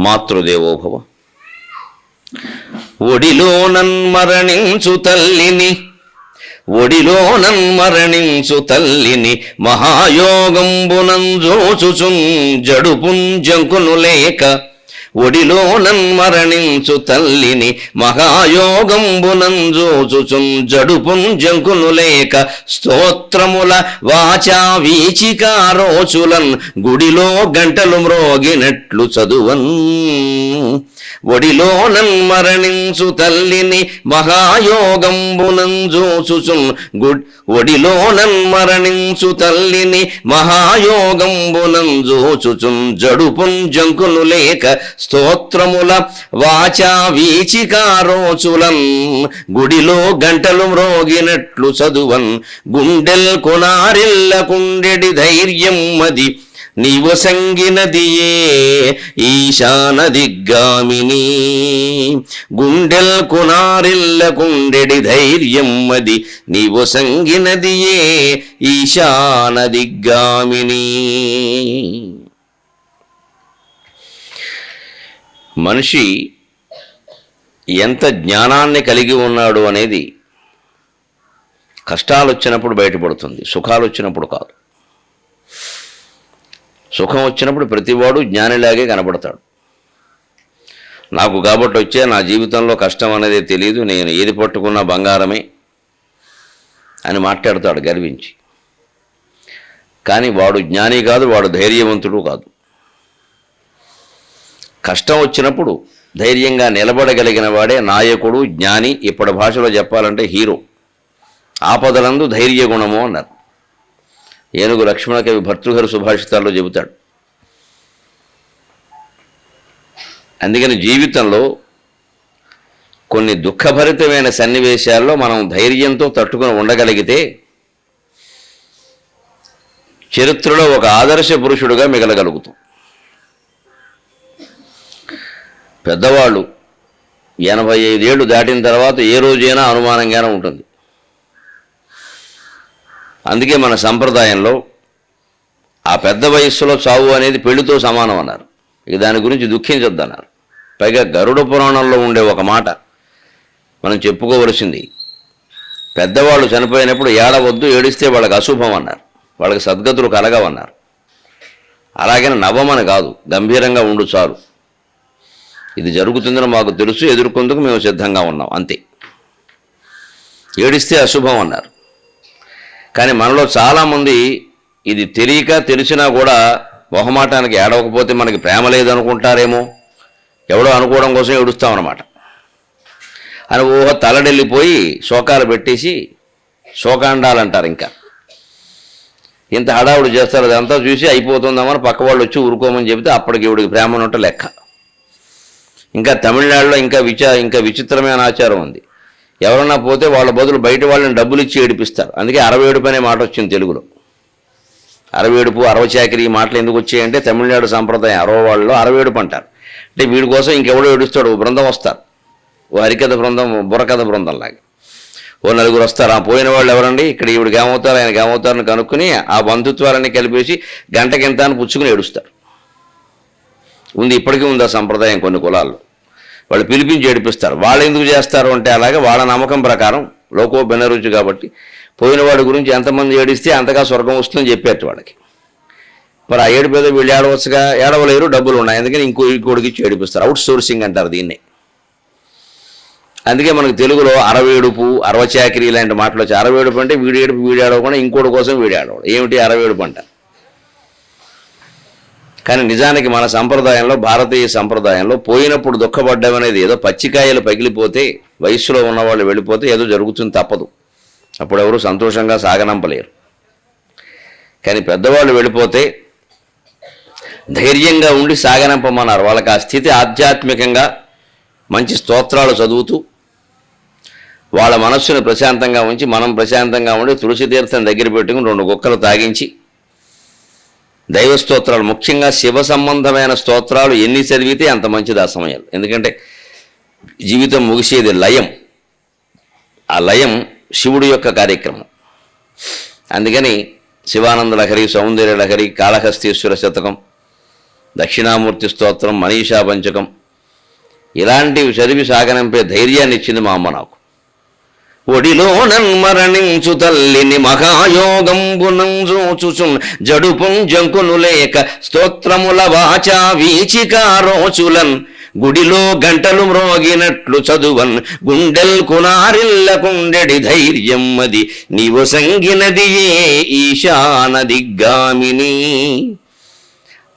మాతృదేవోభవ. ఒడిలో నన్మరణించు తల్లిని ఒడిలో నన్మరణించు తల్లిని మహాయోగంబునంజోచుచున్ జడుపుంజంకును లేక ఒడిలో నన్మరణించు తల్లిని మహాయోగంబునంజోచుచున్ జడుపుంజంకును లేక స్తోత్రముల వాచా వీచికారోచులన్ గుడిలో గంటలు మ్రోగినట్లు చదువన్. ఒడిలో మరణించు తల్లిని మహాయోగంబునంజోచుచున్ గుడ్. ఒడిలో మరణించు తల్లిని మహాయోగంబునంజోచుచున్ జడుపుంజంకును లేక స్తోత్రముల వాచా వీచికారోచులన్ గుడిలో గంటలు మ్రోగినట్లు చదువన్. గుండెల్ కొనారిల్ల కుండెడి ధైర్యం మది నీవసంగినదియే ఈశాన దిగ్గామిని. గుండెల్ కునారిల్ల కుండెడి ధైర్యం అది నీవసంగినదియే ఈశాన దిగ్గామిని. మనిషి ఎంత జ్ఞానాన్ని కలిగి ఉన్నాడు అనేది కష్టాలు వచ్చినప్పుడు బయటపడుతుంది సుఖాలు వచ్చినప్పుడు కాదు. సుఖం వచ్చినప్పుడు ప్రతివాడు జ్ఞానిలాగే కనబడతాడు. నాకు కాబట్టి వచ్చే నా జీవితంలో కష్టం అనేది తెలియదు నేను ఏది పట్టుకున్నా బంగారమే అని మాట్లాడతాడు గర్వించి. కానీ వాడు జ్ఞాని కాదు వాడు ధైర్యవంతుడు కాదు. కష్టం వచ్చినప్పుడు ధైర్యంగా నిలబడగలిగిన వాడే నాయకుడు జ్ఞాని ఇప్పటి భాషలో చెప్పాలంటే హీరో. ఆపదలందు ధైర్య గుణము అన్నారు. ఏనుగు లక్ష్మణ కవి భర్తృహరి సుభాషితాల్లో చెబుతాడు. అందుకని జీవితంలో కొన్ని దుఃఖభరితమైన సన్నివేశాల్లో మనం ధైర్యంతో తట్టుకుని ఉండగలిగితే చరిత్రలో ఒక ఆదర్శ పురుషుడుగా మిగలగలుగుతాం. పెద్దవాళ్ళు ఎనభై ఐదేళ్ళు దాటిన తర్వాత ఏ రోజైనా అనుమానంగానే ఉంటుంది. అందుకే మన సంప్రదాయంలో ఆ పెద్ద వయస్సులో చావు అనేది పెళ్ళితో సమానం అన్నారు. ఇక దాని గురించి దుఃఖించొద్దన్నారు. పైగా గరుడ పురాణంలో ఉండే ఒక మాట మనం చెప్పుకోవలసింది పెద్దవాళ్ళు చనిపోయినప్పుడు ఏడవద్దు ఏడిస్తే వాళ్ళకి అశుభం అన్నారు. వాళ్ళకి సద్గతులు కలగవన్నారు. అలాగని నవ్వమని కాదు గంభీరంగా ఉండు చాలు. ఇది జరుగుతుందని మాకు తెలుసు ఎదుర్కొందుకు మేము సిద్ధంగా ఉన్నాం అంతే. ఏడిస్తే అశుభం అన్నారు. కానీ మనలో చాలామంది ఇది తెలియక తెలిసినా కూడా మొహమాటానికి ఏడవకపోతే మనకి ప్రేమ లేదనుకుంటారేమో. ఎవడో అనుకోవడం కోసం ఏడుస్తామన్నమాట. అని ఊహ తలడెళ్ళిపోయి శోకాలు పెట్టేసి శోకాండాలంటారు ఇంకా. ఇంత హడావుడు చేస్తారు అదంతా చూసి అయిపోతుందామని పక్క వాళ్ళు వచ్చి ఊరుకోమని చెబితే అప్పటికి ఇవిడికి ప్రేమ ఉన్నట్టు లెక్క. ఇంకా తమిళనాడులో ఇంకా విచా ఇంకా విచిత్రమైన ఆచారం ఉంది. ఎవరన్నా పోతే వాళ్ళ బదులు బయట వాళ్ళని డబ్బులు ఇచ్చి ఏడిపిస్తారు. అందుకే అరవేడుపు అనే మాట వచ్చింది తెలుగులో. అరవేడుపు అరవచాకిరి ఈ మాటలు ఎందుకు వచ్చాయంటే తమిళనాడు సాంప్రదాయం. అరవ వాళ్ళలో అరవేడుపు అంటారు. అంటే వీడి కోసం ఇంకెవడో ఏడుస్తాడు ఓ బృందం వస్తారు. ఓ హరికథ బృందం బుర్రకథ బృందం లాగా. ఓ నలుగురు వస్తారు. ఆ పోయిన వాళ్ళు ఎవరండి? ఇక్కడ ఈవిడికి ఏమవుతారు ఆయనకి ఏమవుతారని కనుక్కుని ఆ బంధుత్వాలన్నీ కలిపేసి గంటకింత అని పుచ్చుకుని ఏడుస్తారు. ఉంది ఇప్పటికీ ఉంది ఆ సంప్రదాయం కొన్ని కులాల్లో. వాళ్ళు పిలిపించి ఏడిపిస్తారు. వాళ్ళు ఎందుకు చేస్తారు అంటే అలాగే వాళ్ళ నమ్మకం ప్రకారం లోకో బెనరుచి కాబట్టి పోయిన వాడి గురించి ఎంతమంది ఏడిస్తే అంతగా స్వర్గం వస్తుందని చెప్పారు వాళ్ళకి. మరి ఆ ఏడు పేద వీళ్ళు ఏడవచ్చుగా ఏడవలేరు డబ్బులు ఉన్నాయి. అందుకని ఇంకో ఇంకోటికి ఇచ్చి ఏడిపిస్తారు. అవుట్ సోర్సింగ్ అంటారు దీన్ని. అందుకే మనకు తెలుగులో అరవేడుపు అరవచాకిరి ఇలాంటి మాటలు వచ్చి అరవేడుపు అంటే వీడి ఏడుపు వీడి ఏడవకుండా ఇంకోటి కోసం వీడి ఏడవడం. ఏమిటి అరవేడుపు అంటారు కానీ నిజానికి మన సంప్రదాయంలో భారతీయ సంప్రదాయంలో పోయినప్పుడు దుఃఖపడ్డం అనేది ఏదో పచ్చికాయలు పగిలిపోతే వయస్సులో ఉన్నవాళ్ళు వెళ్ళిపోతే ఏదో జరుగుతుంది తప్పదు. అప్పుడు ఎవరు సంతోషంగా సాగనంపలేరు. కానీ పెద్దవాళ్ళు వెళ్ళిపోతే ధైర్యంగా ఉండి సాగనంపమన్నారు. వాళ్ళకి ఆ స్థితి ఆధ్యాత్మికంగా మంచి స్తోత్రాలు చదువుతూ వాళ్ళ మనస్సును ప్రశాంతంగా ఉంచి మనం ప్రశాంతంగా ఉండి తులసి తీర్థం దగ్గర పెట్టుకుని రెండు గుక్కలు తాగించి దైవ స్తోత్రాలు. ముఖ్యంగా శివ సంబంధమైన స్తోత్రాలు ఎన్ని చదివితే అంత మంచిది ఆ సమయాలు ఎందుకంటే జీవితం ముగిసేది లయం. ఆ లయం శివుడి యొక్క కార్యక్రమం. అందుకని శివానంద లహరి సౌందర్య లహరి కాళహస్తీశ్వర శతకం దక్షిణామూర్తి స్తోత్రం మనీషా పంచకం ఇలాంటివి చదివి సాగనంపే ధైర్యాన్ని ఇచ్చింది మా అమ్మ నాకు. ఒడిలోనన్ మరణించు తల్లిని మహాయోగంబునం చూచుచున్ జడుపుం జంకును లేక స్తోత్రముల వాచా వీచికారోచులన్ గుడిలో గంటలు మ్రోగినట్లు చదువన్. గుండెల్ కునారిల్లకుండెడి ధైర్యం అది నీవు ఏ ఈశాన దిగ్గామిని.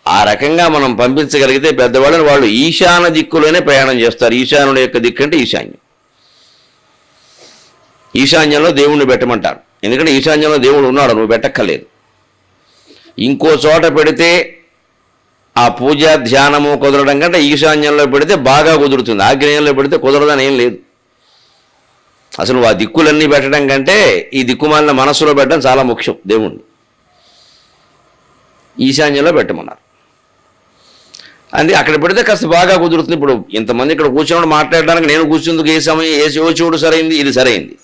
ఆ రకంగా మనం పంపించగలిగితే పెద్దవాళ్ళని వాళ్ళు ఈశాన దిక్కులోనే ప్రయాణం చేస్తారు. ఈశానుడి యొక్క దిక్కు అంటే ఈశాన్యం ఈశాన్యంలో దేవుణ్ణి పెట్టమంటారు. ఎందుకంటే ఈశాన్యంలో దేవుడు ఉన్నాడు నువ్వు పెట్టక్కర్లేదు. ఇంకో చోట పెడితే ఆ పూజ ధ్యానము కుదరడం కంటే ఈశాన్యంలో పెడితే బాగా కుదురుతుంది. ఆగ్నేయంలో పెడితే కుదరదని ఏం లేదు. అసలు ఆ దిక్కులన్నీ పెట్టడం కంటే ఈ దిక్కుమాలిన మనస్సులో పెట్టడం చాలా ముఖ్యం దేవుణ్ణి. ఈశాన్యంలో పెట్టమన్నారు. అది అక్కడ పెడితే కాస్త బాగా కుదురుతుంది. ఇప్పుడు ఇంతమంది ఇక్కడ కూర్చున్నాడు మాట్లాడడానికి నేను కూర్చుందుకు ఏ సమయం ఏ చోటు సరైంది ఇది సరైంది.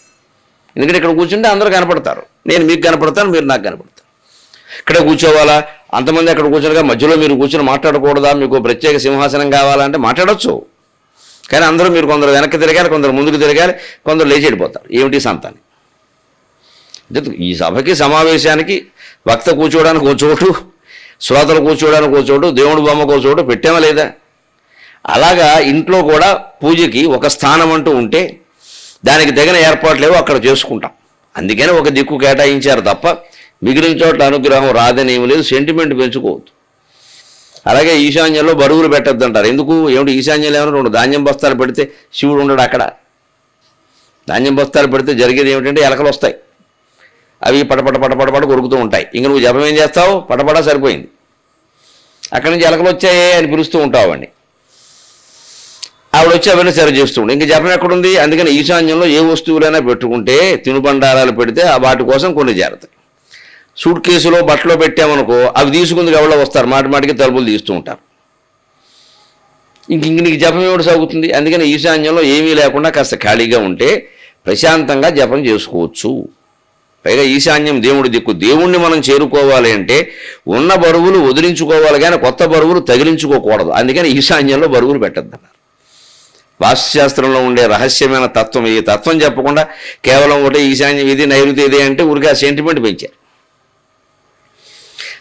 ఎందుకంటే ఇక్కడ కూర్చుంటే అందరూ కనపడతారు. నేను మీకు కనపడతాను మీరు నాకు కనపడతారు. ఇక్కడ కూర్చోవాలా? అంతమంది అక్కడ కూర్చోగా మధ్యలో మీరు కూర్చొని మాట్లాడకూడదా? మీకు ప్రత్యేక సింహాసనం కావాలంటే మాట్లాడచ్చు. కానీ అందరూ మీరు కొందరు వెనక్కి తిరగాలి కొందరు ముందుకు తిరగాలి కొందరు లేచి వెళ్ళిపోతారు. ఏమిటి సంతాన్ని ఈ సభకి సమావేశానికి వక్త కూర్చోవడానికి ఒక చోటు శ్రోతలు కూర్చోవడానికి ఒక చోటు బొమ్మ బొమ్మకు ఒక చోటు పెట్టామా లేదా? అలాగా ఇంట్లో కూడా పూజకి ఒక స్థానం అంటూ ఉంటే దానికి తగిన ఏర్పాట్లేవో అక్కడ చేసుకుంటాం. అందుకని ఒక దిక్కు కేటాయించారు తప్ప మిగిలిన చోట్ల అనుగ్రహం రాదని ఏమి లేదు సెంటిమెంట్ పెంచుకోవద్దు. అలాగే ఈశాన్యంలో బరువులు పెట్టద్దు అంటారు ఎందుకు? ఏమిటి? ఈశాన్యంలో ఏమైనా రెండు ధాన్యం బస్తాలు పెడితే శివుడు ఉండడు అక్కడ. ధాన్యం బస్తాలు పెడితే జరిగేది ఏమిటంటే ఎలకలు వస్తాయి. అవి పటపట పటపటపట కొరుకుతూ ఉంటాయి. ఇంక నువ్వు జపం ఏం చేస్తావు? పటపట సరిపోయింది. అక్కడి నుంచి ఎలకలు వచ్చాయే అని పిలుస్తూ ఉంటావు అండి ఆవిడ వచ్చి అవన్నీ సరి చేస్తుంది ఇంకా జపం ఎక్కడుంది? అందుకని ఈశాన్యంలో ఏ వస్తువులైనా పెట్టుకుంటే తినుబండారాలు పెడితే ఆ వాటి కోసం కొన్ని జాగ్రత్త సూట్ కేసులో బట్టలో పెట్టామనుకో అవి తీసుకుంది ఎవరో వస్తారు. మాటి మాటికి తలుపులు తీస్తూ ఉంటారు. ఇంక ఇంక నీకు జపం ఏమిటి సాగుతుంది? అందుకని ఈశాన్యంలో ఏమీ లేకుండా కాస్త ఖాళీగా ఉంటే ప్రశాంతంగా జపం చేసుకోవచ్చు. పైగా ఈశాన్యం దేవుడి దిక్కు. దేవుణ్ణి మనం చేరుకోవాలి అంటే ఉన్న బరువులు వదిలించుకోవాలి కానీ కొత్త బరువులు తగిలించుకోకూడదు. అందుకని ఈశాన్యంలో బరువులు పెట్టద్దన్నారు. వాస్తుశాస్త్రంలో ఉండే రహస్యమైన తత్వం ఈ తత్వం చెప్పకుండా కేవలం ఒకటే ఈశాన్యం ఇది నైరుతి ఇది అంటే ఊరికే ఆ సెంటిమెంట్ పెంచారు.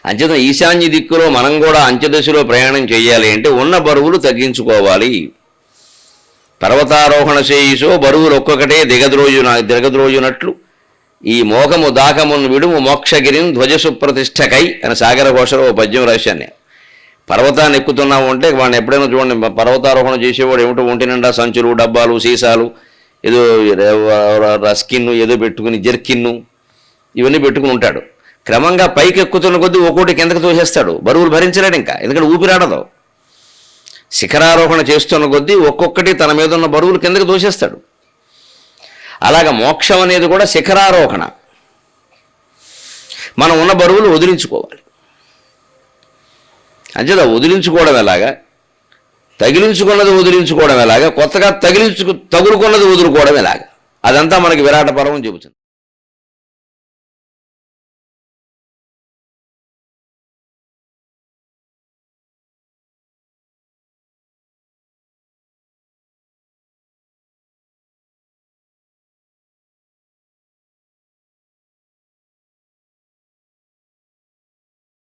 అంచేత ఈశాన్య దిక్కులో మనం కూడా అంత్యదశలో ప్రయాణం చేయాలి అంటే ఉన్న బరువులు తగ్గించుకోవాలి. పర్వతారోహణ చేయిసో బరువులు ఒక్కొక్కటే దిగద్రోజున దిగద్రోజునట్లు. ఈ మోకము దాకమును విడుము మోక్షగిరిని ధ్వజ సుప్రతిష్టకై అని సాగర ఘోషలో ఓ పద్యం రాశాను నేను. పర్వతాన్ని ఎక్కుతున్నావు అంటే వాడిని ఎప్పుడైనా చూడండి పర్వతారోహణ చేసేవాడు ఏమిటో ఒంటి నిండా సంచులు డబ్బాలు సీసాలు ఏదో రస్కిన్ను ఏదో పెట్టుకుని జర్కిన్ను ఇవన్నీ పెట్టుకుని ఉంటాడు. క్రమంగా పైకి ఎక్కుతున్న కొద్దీ ఒక్కోటి కిందకి తోసేస్తాడు. బరువులు భరించలేడు ఇంకా ఎందుకంటే ఊపిరాడదు. శిఖరారోహణ చేస్తున్న కొద్దీ ఒక్కొక్కటి తన మీద ఉన్న బరువులు కిందకి తోసేస్తాడు. అలాగ మోక్షం అనేది కూడా శిఖరారోహణ. మనం ఉన్న బరువులు వదిలించుకోవాలి. అంచేత వదిలించుకోవడం ఎలాగా? తగిలించుకున్నది వదిలించుకోవడం ఎలాగా? కొత్తగా తగిలించుకు తగులుకున్నది వదులుకోవడం ఎలాగా? అదంతా మనకి విరాట పర్వం చెబుతుంది.